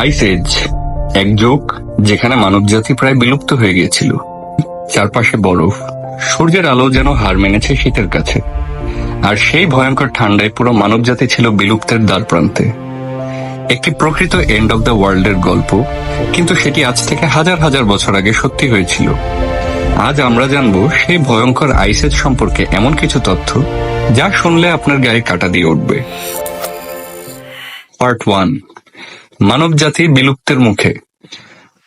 আইস age, এক যুগ যেখানে মানবজাতি প্রায় বিলুপ্ত হয়ে গিয়েছিল। চারপাশে বরফ, সূর্যের আলো যেন হার মেনেছে শীতের কাছে। আর সেই ভয়ঙ্কর ঠান্ডায় পুরো মানবজাতি ছিল বিলুপ্তের দ্বার প্রান্তে একটি প্রকৃত এন্ড অব দ্য ওয়ার্ল্ডের গল্প, কিন্তু সেটি আজ থেকে হাজার হাজার বছর আগে সত্যি হয়েছিল। আজ আমরা জানব সেই ভয়ঙ্কর আইসেজ সম্পর্কে এমন কিছু তথ্য যা শুনলে আপনার গায়ে কাটা দিয়ে উঠবে। পার্ট ওয়ান মানব জাতি বিলুপ্তের মুখে।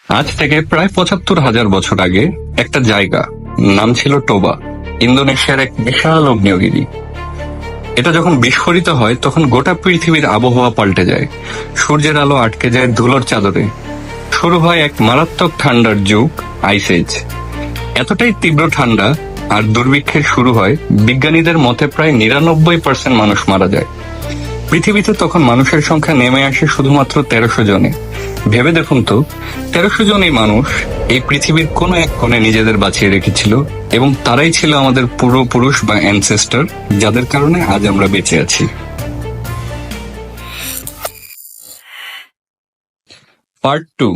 আজ থেকে প্রায় পঁচাত্তর হাজার বছর আগে একটা জায়গা, নাম ছিল টোবা, ইন্দোনেশিয়ার এক বিশাল অগ্নিয়গিরি এটা যখন বিস্ফোরিত হয়, তখন গোটা পৃথিবীর আবহাওয়া পাল্টে যায়। সূর্যের আলো আটকে যায় ধুলোর চাদরে। শুরু হয় এক মারাত্মক ঠান্ডার যুগ আইসেজ এতটাই তীব্র ঠান্ডা আর দুর্ভিক্ষের শুরু হয় বিজ্ঞানীদের মতে প্রায় নিরানব্বই পার্সেন্ট মানুষ মারা যায়। পৃথিবীতে তখন মানুষের সংখ্যা নেমে আসে শুধুমাত্র তেরোশো জনে। ভেবে দেখুন তো, তেরোশো জনই মানুষ এই পৃথিবীর কোনো এক কোণে নিজেদের বাঁচিয়ে রেখেছিল এবং তারাই ছিল আমাদের পূর্বপুরুষ বা অ্যানসেস্টার যাদের কারণে আজ আমরা বেঁচে আছি। পার্ট টু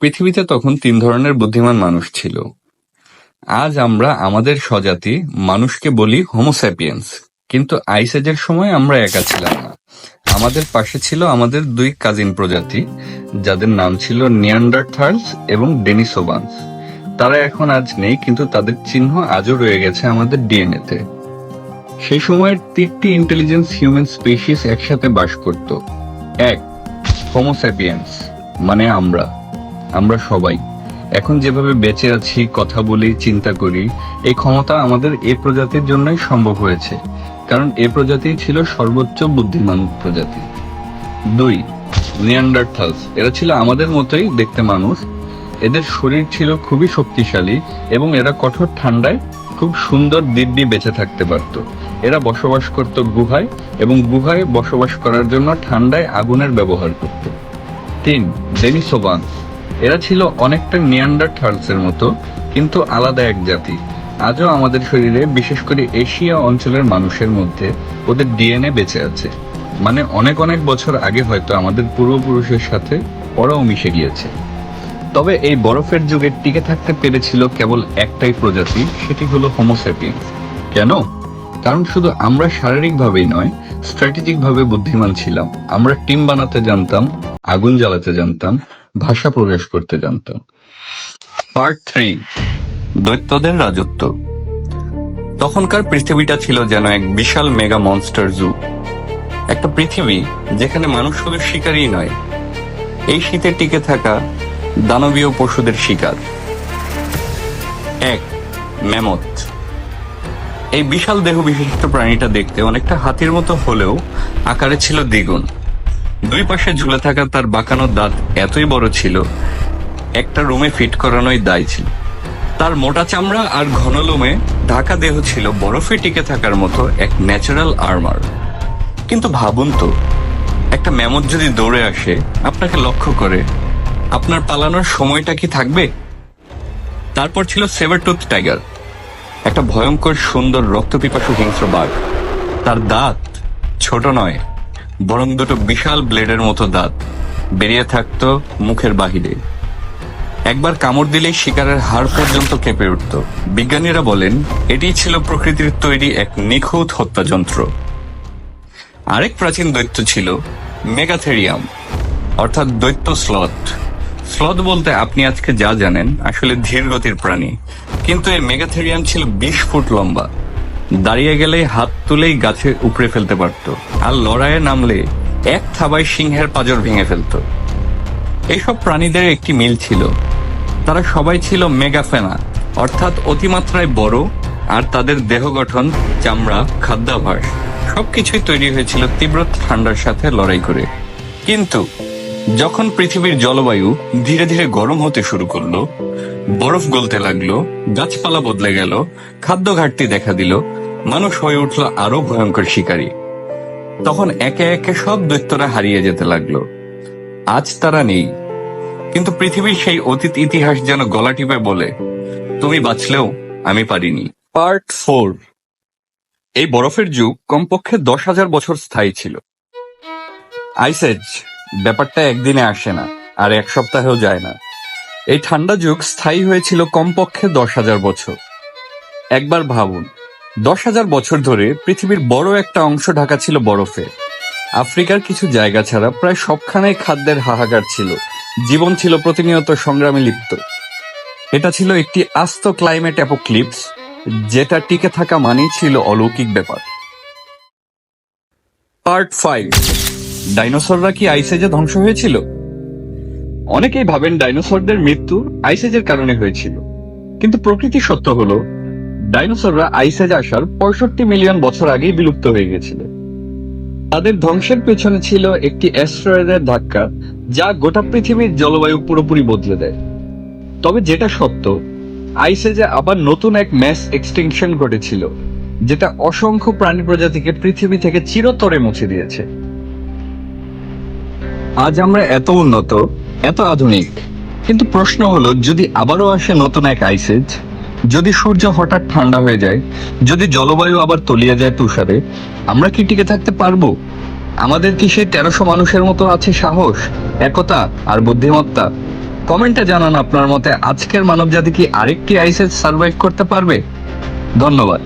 পৃথিবীতে তখন তিন ধরনের বুদ্ধিমান মানুষ ছিল। আজ আমরা আমাদের স্বজাতি মানুষকে বলি হোমোস্যাপিয়েন্স কিন্তু আইসেজের সময় আমরা একা ছিলাম না। আমাদের পাশে ছিল আমাদের দুই কাজিন প্রজাতি, যাদের নাম ছিল নিয়ান্ডারথার্স এবং ডেনিসোবান্স। তারা এখন আজ নেই, কিন্তু তাদের চিহ্ন আজও রয়ে গেছে আমাদের ডিএনএ তে সেই সময়ের তিনটি ইন্টেলিজেন্স হিউম্যান স্পেসিস একসাথে বাস করত। এক হোমোস্যাপিয়েন্স মানে আমরা। আমরা সবাই। এখন যেভাবে বেঁচে আছি, কথা বলি, চিন্তা করি, এই ক্ষমতা আমাদের এ প্রজাতির জন্যই সম্ভব হয়েছে। কারণ এ প্রজাতি ছিল সর্বোচ্চ বুদ্ধিমান প্রজাতি। দুই, নিয়ান্ডারথালস। এরা ছিল আমাদের মতোই দেখতে মানুষ। এদের শরীর ছিল খুবই শক্তিশালী এবং এরা কঠোর ঠান্ডায় খুব সুন্দর দিব্যি বেঁচে থাকতে পারত। এরা বসবাস করত গুহায় এবং গুহায় বসবাস করার জন্য ঠান্ডায় আগুনের ব্যবহার করত। তিন ডেনিসোবান এরা ছিল অনেকটা নিয়ান্ডার থার্লসের মতো, কিন্তু আলাদা এক জাতি। আজও আমাদের শরীরে বিশেষ করে এশিয়া অঞ্চলের মানুষের মধ্যে ওদের ডিএনএ বেঁচে আছে। মানে অনেক অনেক বছর আগে হয়তো আমাদের পূর্বপুরুষের সাথে ওরাও মিশে গিয়েছে। তবে এই বরফের যুগে টিকে থাকতে পেরেছিল কেবল একটাই প্রজাতি, সেটি হলো হোমোসেপিয়েন্স কেন? কারণ শুধু আমরা শারীরিকভাবেই নয় স্ট্র্যাটেজিকভাবে বুদ্ধিমান ছিলাম। আমরা টিম বানাতে জানতাম, আগুন জ্বালাতে জানতাম, ভাষা প্রকাশ করতে জানতাম। পার্ট থ্রি দৈত্যদের রাজত্ব। তখনকার পৃথিবীটা ছিল যেন এক বিশাল মেগা মনস্টার জু। একটা পৃথিবী যেখানে মানুষ শুধু শিকারই নয়, এই শীতে টিকে থাকা দানবীয় পশুদের শিকার। এক ম্যামথ এই বিশাল দেহ বিশিষ্ট প্রাণীটা দেখতে অনেকটা হাতির মতো হলেও আকারে ছিল দ্বিগুণ। দুই পাশে ঝুলে থাকা তার বাঁকানো দাঁত এতই বড় ছিল, একটা রুমে ফিট করানোই দায় ছিল। তার মোটা চামড়া আর ঘন লোমে ঢাকা দেহ ছিল বরফে টিকে থাকার মতো এক ন্যাচারাল আর্মার কিন্তু ভাবুন তো, একটা ম্যামথ যদি দৌড়ে আসে, আপনাকে লক্ষ্য করে, আপনার পালানোর সময়টা কি থাকবে? তারপর ছিল সেভারটুথ টাইগার, একটা ভয়ঙ্কর সুন্দর রক্তপিপাসু হিংস্র বাঘ। তার দাঁত ছোট নয়, বরং দুটো বিশাল ব্লেডের মতো দাঁত, বেরিয়ে থাকতো মুখের বাহিরে। একবার কামড় দিলেই শিকারের হাড় পর্যন্ত কেঁপে উঠত। বিজ্ঞানীরা বলেন, এটি ছিল প্রকৃতির তৈরি এক নিখুঁত হত্যাযন্ত্র। আরেক প্রাচীন দৈত্য ছিল মেগাথেরিয়াম, অর্থাৎ দৈত্য স্লথ। স্লথ বলতে আপনি আজকে যা জানেন, আসলে ধীর গতির প্রাণী। কিন্তু এই মেগাথেরিয়াম ছিল বিশ ফুট লম্বা। দাঁড়িয়ে গেলেই হাত তুলেই গাছে উপড়ে ফেলতে পারত, আর লড়াইয়ে নামলে এক থাবায় সিংহের পাজর ভেঙে ফেলতো। এইসব প্রাণীদের একটি মিল ছিল তারা সবাই ছিল মেগাফেনা অর্থাৎ অতিমাত্রায় বড় আর তাদের দেহ গঠন, চামড়া, খাদ্যাভাস, সবকিছুই তৈরি হয়েছিল তীব্র ঠান্ডার সাথে লড়াই করে। কিন্তু যখন পৃথিবীর জলবায়ু ধীরে ধীরে গরম হতে শুরু করল, বরফ গলতে লাগল, গাছপালা বদলে গেল, খাদ্য ঘাটতি দেখা দিল, মানুষ হয়ে উঠল আরও ভয়ঙ্কর শিকারী। তখন একে একে সব দৈত্যরা হারিয়ে যেতে লাগল। আজ তারা নেই। কিন্তু পৃথিবীর সেই অতীত ইতিহাস যেন গলা টিপে বলে, তুমি বাঁচলেও আমি পারিনি। Part four. এই বরফের যুগ কমপক্ষে দশ হাজার বছর স্থায়ী ছিল। আইসেজ, ব্যাপারটা একদিনে আসে না, আর এক সপ্তাহেও যায় না। এই ঠান্ডা যুগ স্থায়ী হয়েছিল কমপক্ষে দশ হাজার বছর। একবার ভাবুন, দশ হাজার বছর ধরে পৃথিবীর বড় একটা অংশ ঢাকা ছিল বরফে। আফ্রিকার কিছু জায়গা ছাড়া প্রায় সবখানেই খাদ্যের হাহাকার ছিল। জীবন ছিল প্রতিনিয়ত সংগ্রামে লিপ্ত। এটা ছিল একটি আস্ত ক্লাইমেট অ্যাপোক্লিপস যেটা টিকে থাকা মানেই ছিল অলৌকিক ব্যাপার। পার্ট ফাইভ ডাইনোসররা কি আইসেজে ধ্বংস হয়েছিল? অনেকেই ভাবেন ডাইনোসরদের মৃত্যু আইসেজের কারণে হয়েছিল। কিন্তু প্রকৃতি সত্য হলো ডাইনোসররা আইসেজ আসার পঁয়ষট্টি মিলিয়ন বছর আগেই বিলুপ্ত হয়ে গেছিল। তাদের ধ্বংসের পেছনে ছিল একটি অ্যাস্ট্রয়েডের ধাক্কা যা গোটা পৃথিবীর জলবায়ু পুরোপুরি বদলে দেয়। তবে যেটা সত্য আইসেজে আবার নতুন এক ম্যাস এক্সটিংশন ঘটেছিল, যেটা অসংখ্য প্রাণী প্রজাতিকে পৃথিবী থেকে চিরতরে মুছে দিয়েছে। আজ আমরা এত উন্নত, এত আধুনিক, কিন্তু প্রশ্ন হলো, যদি আবারও আসে নতুন এক আইসেজ, যদি সূর্য হঠাৎ ঠান্ডা হয়ে যায়, যদি জলবায়ু আবার তলিয়ে যায় তুষারে, আমরা কি টিকে থাকতে পারব? আমাদের কি সেই তেরোশো মানুষের মতো আছে সাহস, একতা আর বুদ্ধিমত্তা? কমেন্টে জানান আপনার মতে আজকের মানব জাতি কি আরেকটি আইসেস সার্ভাইভ করতে পারবে? ধন্যবাদ।